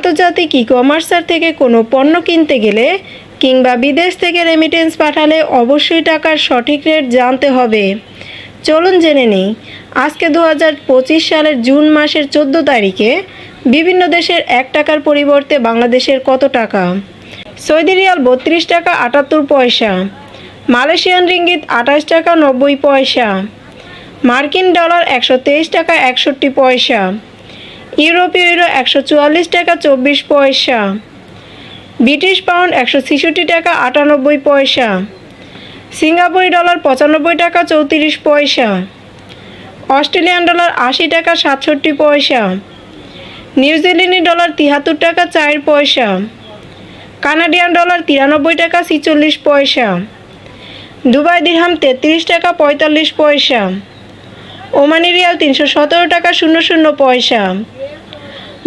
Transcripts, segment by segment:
আন্তর্জাতিক ই কমার্সার থেকে কোনো পণ্য কিনতে গেলে কিংবা বিদেশ থেকে রেমিটেন্স পাঠালে অবশ্যই টাকার সঠিক রেট জানতে হবে। চলুন জেনে নিই, আজকে দু হাজার পঁচিশ সালের জুন মাসের চোদ্দ তারিখে বিভিন্ন দেশের এক টাকার পরিবর্তে বাংলাদেশের কত টাকা? সৌদি রিয়াল বত্রিশ টাকা আটাত্তর পয়সা, মালয়েশিয়ান রিঙ্গিত আঠাশ টাকা নব্বই পয়সা, মার্কিন ডলার একশো তেইশ টাকা একষট্টি পয়সা ইউরোপীয় ইউরো একশো চুয়াল্লিশ টাকা চব্বিশ পয়সা। ব্রিটিশ পাউন্ড একশো ছেষট্টি টাকা আটানব্বই পয়সা। সিঙ্গাপুরি ডলার পঁচানব্বই টাকা চৌত্রিশ পয়সা। অস্ট্রেলিয়ান ডলার আশি টাকা সাতষট্টি পয়সা। নিউজিল্যান্ডি ডলার তিয়াত্তর টাকা চার পয়সা। কানাডিয়ান ডলার তিরানব্বই টাকা ছিচল্লিশ পয়সা। দুবাই দিরহাম তেত্রিশ টাকা পঁয়তাল্লিশ পয়সা। ওমানি রিয়াল তিনশো সতেরো টাকা শূন্য শূন্য পয়সা।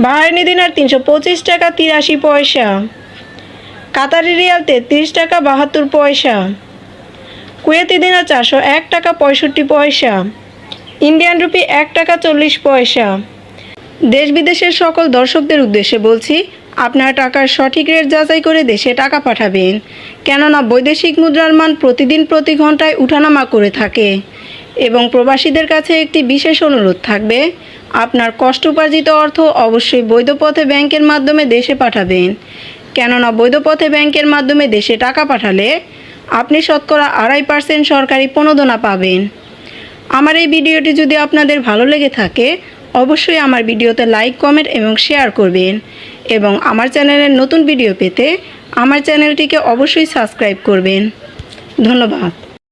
বাহারিনি দিনার তিনশো পঁচিশ টাকা তিরাশি পয়সা। কাতারি রিয়াল তেত্রিশ টাকা বাহাত্তর পয়সা। কুয়েতি দিনার চারশো এক টাকা পঁয়ষট্টি পয়সা। ইন্ডিয়ান রুপি এক টাকা চল্লিশ পয়সা। দেশ বিদেশের সকল দর্শকদের উদ্দেশ্যে বলছি, আপনার টাকার সঠিক রেট যাচাই করে দেশে টাকা পাঠাবেন। কেননা বৈদেশিক মুদ্রার মান প্রতিদিন প্রতি ঘন্টায় উঠানামা করে থাকে। এবং প্রবাসীদের কাছে একটি বিশেষ অনুরোধ থাকবে। আপনার কষ্ট উপার্জিত অর্থ অবশ্যই বৈধ পথে ব্যাংকের মাধ্যমে দেশে পাঠাবেন। কেননা বৈধ পথে ব্যাংকের মাধ্যমে দেশে টাকা পাঠালে আপনি শতকরা আড়াই পার্সেন্ট সরকারি প্রণোদনা পাবেন। আমার এই ভিডিওটি যদি আপনাদের ভালো লেগে থাকে, অবশ্যই আমার ভিডিওতে লাইক, কমেন্ট এবং শেয়ার করবেন এবং আমার চ্যানেলের নতুন ভিডিও পেতে আমার চ্যানেলটিকে অবশ্যই সাবস্ক্রাইব করবেন। ধন্যবাদ।